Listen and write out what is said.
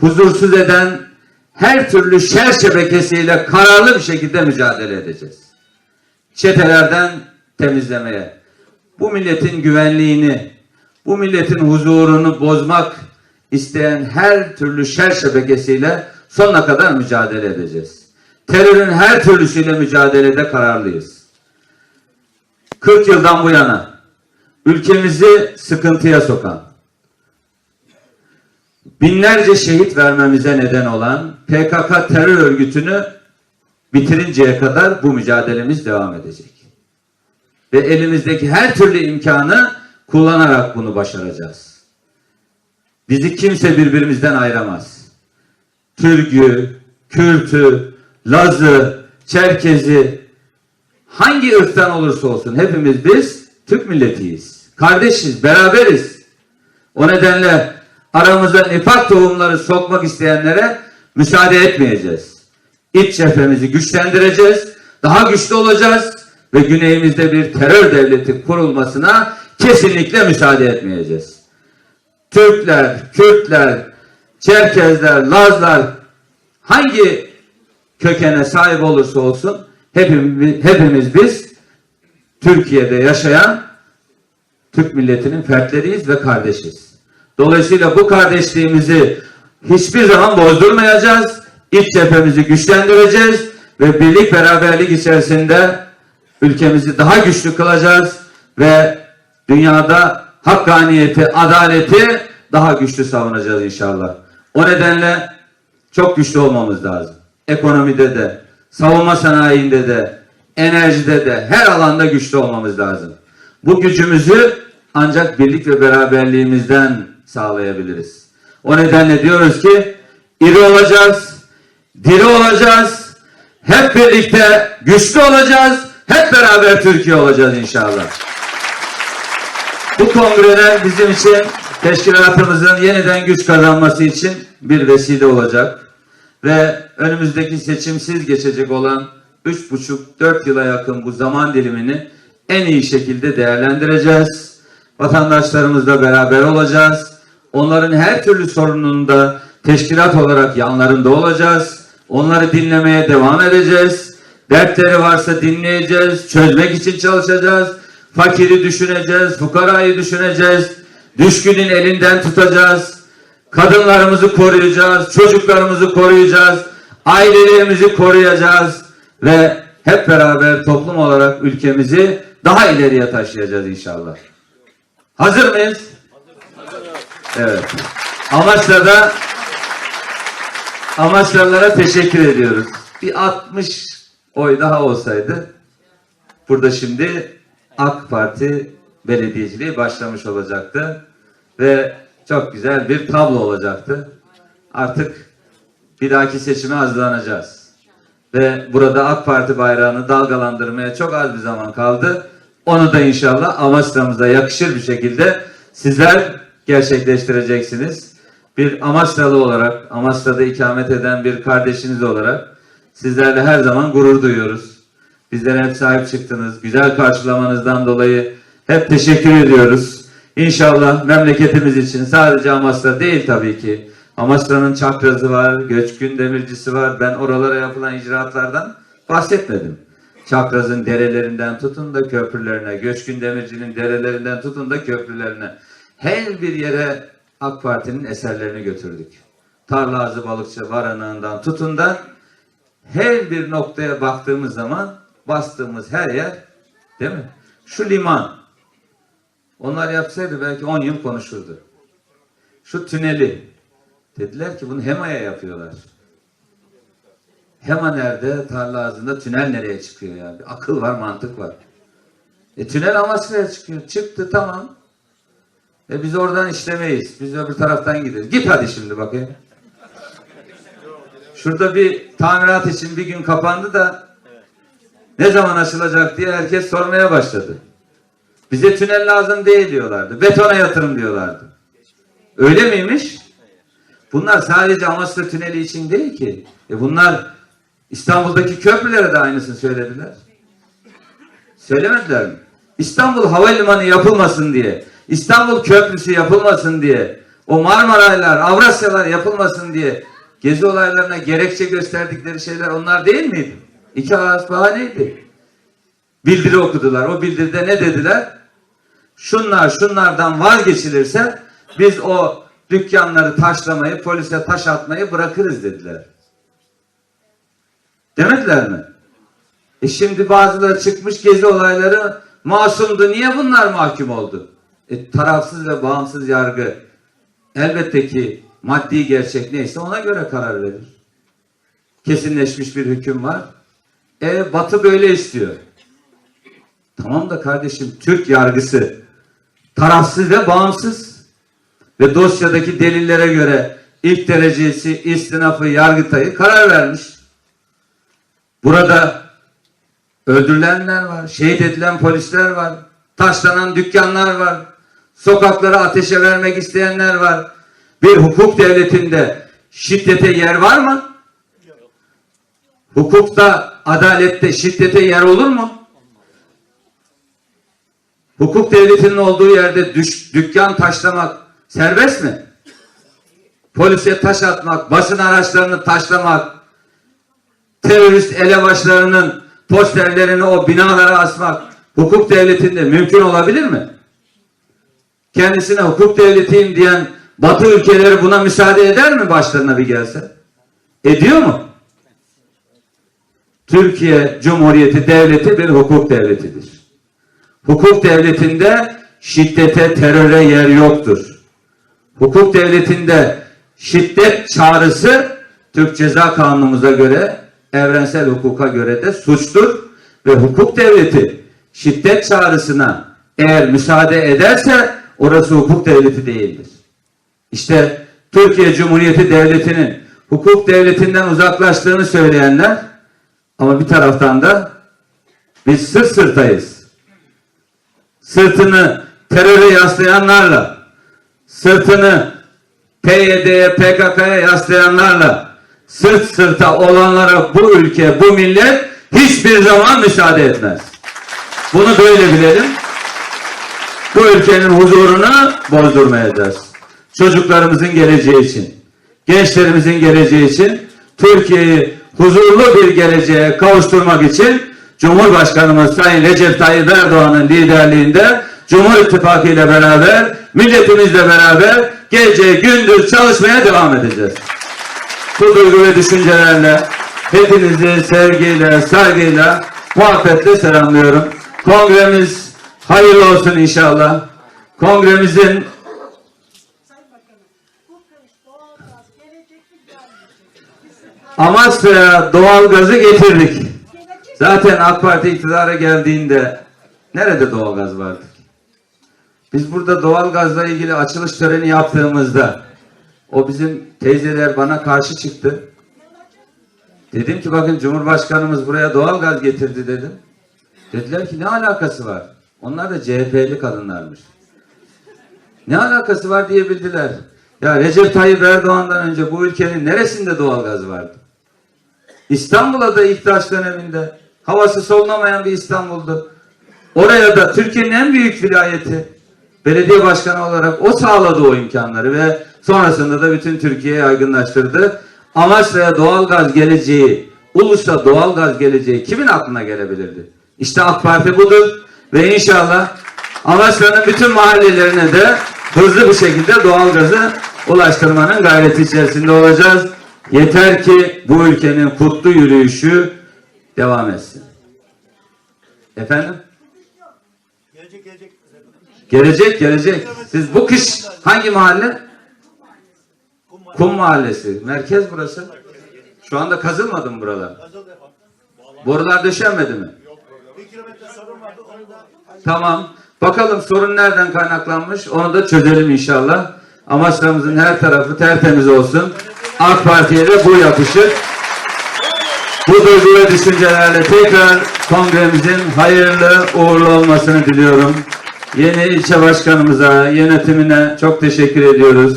huzursuz eden her türlü şer şebekesiyle kararlı bir şekilde mücadele edeceğiz. Çetelerden temizlemeye, bu milletin güvenliğini, bu milletin huzurunu bozmak isteyen her türlü şer şebekesiyle sonuna kadar mücadele edeceğiz. Terörün her türlüsüyle mücadelede kararlıyız. 40 yıldan bu yana ülkemizi sıkıntıya sokan, binlerce şehit vermemize neden olan PKK terör örgütünü bitirinceye kadar bu mücadelemiz devam edecek. Ve elimizdeki her türlü imkanı kullanarak bunu başaracağız. Bizi kimse birbirimizden ayıramaz. Türk'ü, Kürt'ü, Laz'ı, Çerkez'i hangi ırktan olursa olsun hepimiz biz Türk milletiyiz. Kardeşiz, beraberiz. O nedenle aramıza nifak tohumları sokmak isteyenlere müsaade etmeyeceğiz. İç cephemizi güçlendireceğiz, daha güçlü olacağız ve güneyimizde bir terör devleti kurulmasına kesinlikle müsaade etmeyeceğiz. Türkler, Kürtler, Çerkezler, Lazlar hangi kökene sahip olursa olsun hepimiz, hepimiz biz Türkiye'de yaşayan Türk milletinin fertleriyiz ve kardeşiz. Dolayısıyla bu kardeşliğimizi hiçbir zaman bozdurmayacağız. İç cephemizi güçlendireceğiz ve birlik beraberlik içerisinde ülkemizi daha güçlü kılacağız ve dünyada hakkaniyeti, adaleti daha güçlü savunacağız inşallah. O nedenle çok güçlü olmamız lazım. Ekonomide de, savunma sanayinde de, enerjide de, her alanda güçlü olmamız lazım. Bu gücümüzü ancak birlik ve beraberliğimizden sağlayabiliriz. O nedenle diyoruz ki iri olacağız, diri olacağız, hep birlikte güçlü olacağız, hep beraber Türkiye olacağız inşallah. Bu kongreler bizim için teşkilatımızın yeniden güç kazanması için bir vesile olacak. Ve önümüzdeki seçimsiz geçecek olan 3,5-4 yıla yakın bu zaman dilimini en iyi şekilde değerlendireceğiz. Vatandaşlarımızla beraber olacağız. Onların her türlü sorununda teşkilat olarak yanlarında olacağız. Onları dinlemeye devam edeceğiz. Dertleri varsa dinleyeceğiz. Çözmek için çalışacağız. Fakiri düşüneceğiz. Fukarayı düşüneceğiz. Düşkünün elinden tutacağız. Kadınlarımızı koruyacağız. Çocuklarımızı koruyacağız. Ailelerimizi koruyacağız. Ve hep beraber toplum olarak ülkemizi daha ileriye taşıyacağız inşallah. Hazır mıyız? Evet. Amaçlarda amaçlarlara teşekkür ediyoruz. Bir 60 oy daha olsaydı burada şimdi AK Parti belediyeciliği başlamış olacaktı ve çok güzel bir tablo olacaktı. Artık bir dahaki seçime hazırlanacağız. Ve burada AK Parti bayrağını dalgalandırmaya çok az bir zaman kaldı. Onu da inşallah amaçlarımıza yakışır bir şekilde sizler gerçekleştireceksiniz. Bir Amaçlalı olarak, Amaçla'da ikamet eden bir kardeşiniz olarak sizlerle her zaman gurur duyuyoruz. Bizlere hep sahip çıktınız. Güzel karşılamanızdan dolayı hep teşekkür ediyoruz. İnşallah memleketimiz için sadece Amaçla değil tabii ki. Amaçla'nın çakrazı var, göçkün demircisi var. Ben oralara yapılan icraatlardan bahsetmedim. Çakrazın derelerinden tutun da köprülerine, göçkün demircinin derelerinden tutun da köprülerine. Her bir yere AK Parti'nin eserlerini götürdük. Tarlazı balıkçı varanığından tutun da her bir noktaya baktığımız zaman bastığımız her yer değil mi? Şu liman onlar yapsaydı belki 10 yıl konuşurdu. Şu tüneli dediler ki bunu HEMA'ya yapıyorlar. HEMA nerede? Tarla ağzında tünel nereye çıkıyor ya? Bir akıl var, mantık var. E tünel Amasya'ya çıkıyor. Çıktı tamam. E biz oradan işlemeyiz. Biz öbür taraftan gideriz. Git hadi şimdi bakayım. Şurada bir tamirat için bir gün kapandı da ne zaman açılacak diye herkes sormaya başladı. Bize tünel lazım değil diyorlardı. Betona yatırım diyorlardı. Öyle miymiş? Bunlar sadece Amasya Tüneli için değil ki. E bunlar İstanbul'daki köprülere de aynısını söylediler. Söylemediler mi? İstanbul Havalimanı yapılmasın diye, İstanbul Köprüsü yapılmasın diye O Marmaraylar, Avrasyalar yapılmasın diye gezi olaylarına gerekçe gösterdikleri şeyler onlar değil miydi? İki ağız bahaneydi. Bildiri okudular. O bildiride ne dediler? Şunlar şunlardan vazgeçilirse biz o dükkanları taşlamayı, polise taş atmayı bırakırız dediler. Demediler mi? E şimdi bazıları çıkmış gezi olayları masumdu. Niye bunlar mahkum oldu? E, tarafsız ve bağımsız yargı elbette ki maddi gerçek neyse ona göre karar verir. Kesinleşmiş bir hüküm var. E Batı böyle istiyor. Tamam da kardeşim Türk yargısı tarafsız ve bağımsız ve dosyadaki delillere göre ilk derecesi istinafı yargıtayı karar vermiş. Burada öldürülenler var, şehit edilen polisler var, taşlanan dükkanlar var, sokaklara ateşe vermek isteyenler var. Bir hukuk devletinde şiddete yer var mı? Hukukta, adalette şiddete yer olur mu? Hukuk devletinin olduğu yerde düş, dükkan taşlamak serbest mi? Polise taş atmak, basın araçlarını taşlamak, terörist elebaşlarının posterlerini o binalara asmak hukuk devletinde mümkün olabilir mi? Kendisine hukuk devletiyim diyen Batı ülkeleri buna müsaade eder mi başlarına bir gelse? Ediyor mu? Türkiye Cumhuriyeti Devleti bir hukuk devletidir. Hukuk devletinde şiddete, teröre yer yoktur. Hukuk devletinde şiddet çağrısı Türk Ceza Kanunumuza göre, evrensel hukuka göre de suçtur ve hukuk devleti şiddet çağrısına eğer müsaade ederse orası hukuk devleti değildir. İşte Türkiye Cumhuriyeti Devleti'nin hukuk devletinden uzaklaştığını söyleyenler ama bir taraftan da biz sırt sırtayız. Sırtını teröre yaslayanlarla, sırtını PYD'ye, PKK'ya yaslayanlarla sırt sırta olanlara bu ülke, bu millet hiçbir zaman müsaade etmez. Bunu böyle bilelim. Bu ülkenin huzurunu bozdurmayacağız. Çocuklarımızın geleceği için, gençlerimizin geleceği için, Türkiye'yi huzurlu bir geleceğe kavuşturmak için Cumhurbaşkanımız Sayın Recep Tayyip Erdoğan'ın liderliğinde Cumhur İttifakı ile beraber, milletimizle beraber gece gündüz çalışmaya devam edeceğiz. Bu duygu ve düşüncelerle hepinizi sevgiyle, saygıyla, muhabbetle selamlıyorum. Kongremiz hayırlı olsun inşallah. Kongremizin Amasra'ya doğalgazı getirdik. Zaten AK Parti iktidara geldiğinde nerede doğalgaz vardı? Biz burada doğalgazla ilgili açılış töreni yaptığımızda o bizim teyzeler bana karşı çıktı. Dedim ki bakın Cumhurbaşkanımız buraya doğalgaz getirdi dedim. Dediler ki ne alakası var? Onlar da CHP'li kadınlarmış. Ne alakası var diyebildiler. Ya Recep Tayyip Erdoğan'dan önce bu ülkenin neresinde doğalgaz vardı? İstanbul'a da ihtiyaç döneminde havası solunamayan bir İstanbul'du. Oraya da Türkiye'nin en büyük vilayeti belediye başkanı olarak o sağladı o imkanları ve sonrasında da bütün Türkiye'ye yaygınlaştırdı. Amaçlaya doğalgaz geleceği, Ulus'a doğalgaz geleceği kimin aklına gelebilirdi? İşte AK Parti budur ve inşallah Amaçla'nın bütün mahallelerine de hızlı bir şekilde doğalgazı ulaştırmanın gayreti içerisinde olacağız. Yeter ki bu ülkenin kutlu yürüyüşü devam etsin. Efendim? Gelecek gelecek. Gelecek gelecek. Siz bu kış hangi mahalle? Kum Mahallesi. Merkez burası. Şu anda kazılmadı mı buralar? Borular döşenmedi mi? Bir kilometre da Tamam. Bakalım sorun nereden kaynaklanmış? Onu da çözelim inşallah. Amaçlarımızın her tarafı tertemiz olsun. AK Parti'ye de bu yakışır. Bu duygu ve düşüncelerle tekrar kongremizin hayırlı uğurlu olmasını diliyorum. Yeni ilçe başkanımıza, yönetimine çok teşekkür ediyoruz.